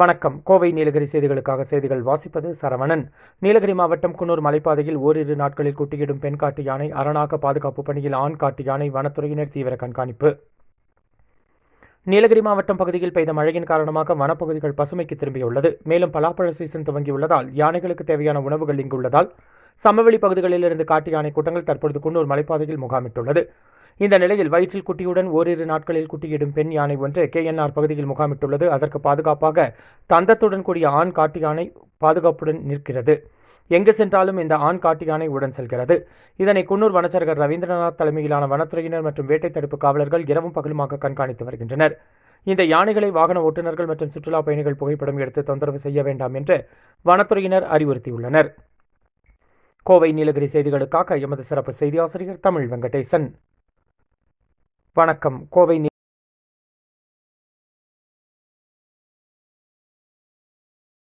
வணக்கம். கோவை நீலகிரி செய்திகளுக்காக செய்திகள் வாசிப்பது சரவணன். நீலகிரி மாவட்டம் குன்னூர் மலைப்பாதையில் ஓரிரு நாட்களில் குட்டியிடும் பெண் காட்டு யானை அரணாக பாதுகாப்பு பணியில் ஆண் காட்டு யானை வனத்துறையினர் தீவிர கண்காணிப்பு. நீலகிரி மாவட்டம் பகுதியில் பெய்த மழையின் காரணமாக வனப்பகுதிகள் பசுமைக்கு திரும்பியுள்ளது. மேலும் பலாப்பழ சீசன் துவங்கியுள்ளதால் யானைகளுக்கு தேவையான உணவுகள் இங்குள்ளதால் சமவெளி பகுதிகளில் இருந்து காட்டு யானை கூட்டங்கள் தற்பொழுது குன்னூர் மலைப்பாதையில் முகாமிட்டுள்ளது. இந்த நிலையில் வயிற்றில் குட்டியுடன் ஓரிரு நாட்களில் குட்டியிடும் பெண் யானை ஒன்று கேஎன்ஆர் பகுதியில் முகாமிட்டுள்ளது. அதற்கு பாதுகாப்பாக தந்தத்துடன் கூடிய ஆண் காட்டு யானை பாதுகாப்புடன் நிற்கிறது. எங்கு சென்றாலும் இந்த ஆண் காட்டு யானை உடன் செல்கிறது. இதனை குன்னூர் வனச்சரகர் ரவீந்திரநாத் தலைமையிலான வனத்துறையினர் மற்றும் வேட்டை தடுப்பு காவலர்கள் இரவும் பகலுமாக கண்காணித்து வருகின்றனர். இந்த யானைகளை வாகன ஓட்டுநர்கள் மற்றும் சுற்றுலா பயணிகள் புகைப்படம் எடுத்து தொந்தரவு செய்ய வேண்டாம் என்று வனத்துறையினர் அறிவுறுத்தியுள்ளனர். கோவை நீலகிரி செய்திகளுக்காக எமது சிறப்பு செய்தி ஆசிரியர் தமிழ் வெங்கடேசன். வணக்கம். கோவை